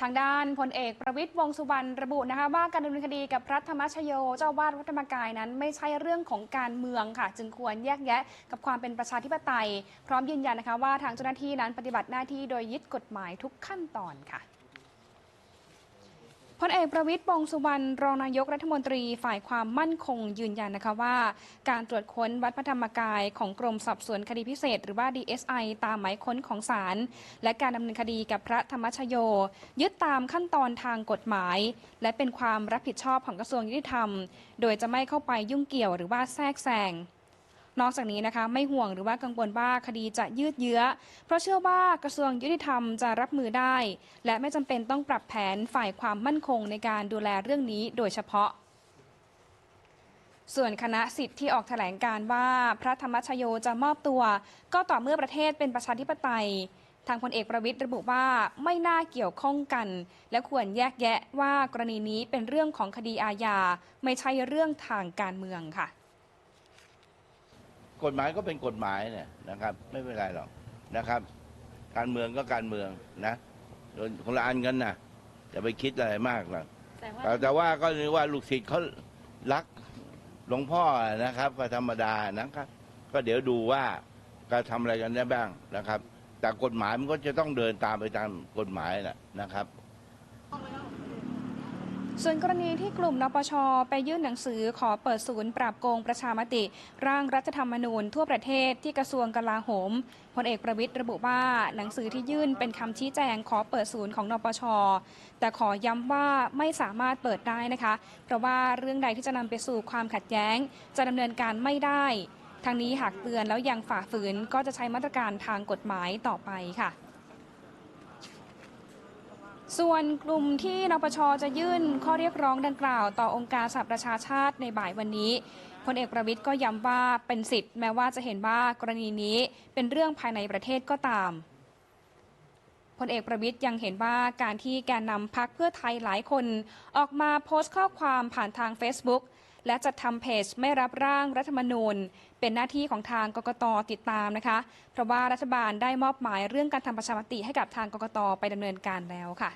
ทางด้านพลเอกประวิตยวงษ์สุวรรณระบุนะคะว่าการดำเนินคดีกับพระธรรมชโยเจ้าอาวาดวัดธรรมกายนั้น ไม่ใช่เรื่องของการเมืองค่ะ จึงควรแยกแยะกับความเป็นประชาธิปไตย พร้อมยืนยันนะคะว่าทางเจ้าหน้าที่นั้นปฏิบัติหน้าที่โดยยึดกฎหมายทุกขั้นตอนค่ะ พลเอกประวิตยวงษ์สุวรรณรองนายกรัฐมนตรีฝ่ายความมั่นคงยืนยันนะคะว่า การตรวจค้นวัดพระธรรมกายของกรมสอบสวนคดีพิเศษ หรือว่า DSI ตามหมายค้นของศาลและการดำเนินคดีกับพระธรรมชโย ยึดตามขั้นตอนทางกฎหมาย และเป็นความรับผิดชอบของกระทรวงยุติธรรม โดยจะไม่เข้าไปยุ่งเกี่ยวหรือว่าแทรกแซง นอกจากนี้นะคะไม่ห่วงหรือว่ากังวลว่าคดีจะยืดเยื้อ เพราะเชื่อว่ากระทรวงยุติธรรมจะรับมือได้ และไม่จำเป็นต้องปรับแผนฝ่ายความมั่นคงในการดูแลเรื่องนี้โดยเฉพาะส่วนคณะสิทธิ์ที่ออกแถลงการว่าพระธรรมชโยจะมอบตัว ก็ต่อเมื่อประเทศเป็นประชาธิปไตย ทางพลเอกประวิตยระบุว่าไม่น่าเกี่ยวข้องกัน และควรแยกแยะว่ากรณีนี้เป็นเรื่องของคดีอาญาไม่ใช่เรื่องทางการเมืองค่ะ กฎหมายก็เป็นกฎหมายเนี่ยนะครับ ไม่เป็นไรหรอกนะครับ การเมืองก็การเมืองนะโดนคนละอันกันนะอย่าไปคิดอะไรมากหรอกแต่แต่ว่าก็นึกว่าลูกศิษย์เขารักหลวงพ่อนะครับก็ธรรมดานะครับ ก็เดี๋ยวดูว่าการทำอะไรกันได้บ้างนะครับ แต่กฎหมายมันก็จะต้องเดินตามไปตามกฎหมายนะนะครับ ส่วนกรณีที่กลุ่มนปช ไปยื่นหนังสือขอเปิดศูนย์ปราบโกงประชามติ ร่างรัฐธรรมนูญทั่วประเทศที่กระทรวงกลาโหมพลเอกประวิตยระบุว่าหนังสือที่ยื่นเป็นคำชี้แจงขอเปิดศูนย์ของนปช แต่ขอย้ำว่าไม่สามารถเปิดได้นะคะ เพราะว่าเรื่องใดที่จะนำไปสู่ความขัดแย้ง จะดำเนินการไม่ได้ทางนี้หากเตือนแล้วยังฝ่าฝืนก็จะใช้มาตรการทางกฎหมายต่อไปค่ะ ส่วนกลุ่มที่นปชจะยื่นข้อเรียกร้องดังกล่าว ต่อองค์การสหประชาชาติในบ่ายวันนี้พลเอกประวิทย์ก็ย้ำว่าเป็นสิทธิ์แม้ว่าจะเห็นว่ากรณีนี้เป็นเรื่องภายในประเทศก็ตามพลเอกประวิทย์ยังเห็นว่าการที่แกนนำพักเพื่อไทยหลายคน ออกมาโพสต์ข้อความผ่านทาง Facebook และจัดทำเพจไม่รับร่างรัฐธรรมนูญ เป็นหน้าที่ของทางกกตติดตามนะคะ เพราะว่ารัฐบาลได้มอบหมายเรื่องการทำประชามติให้กับทางกกตไปดำเนินการแล้วค่ะ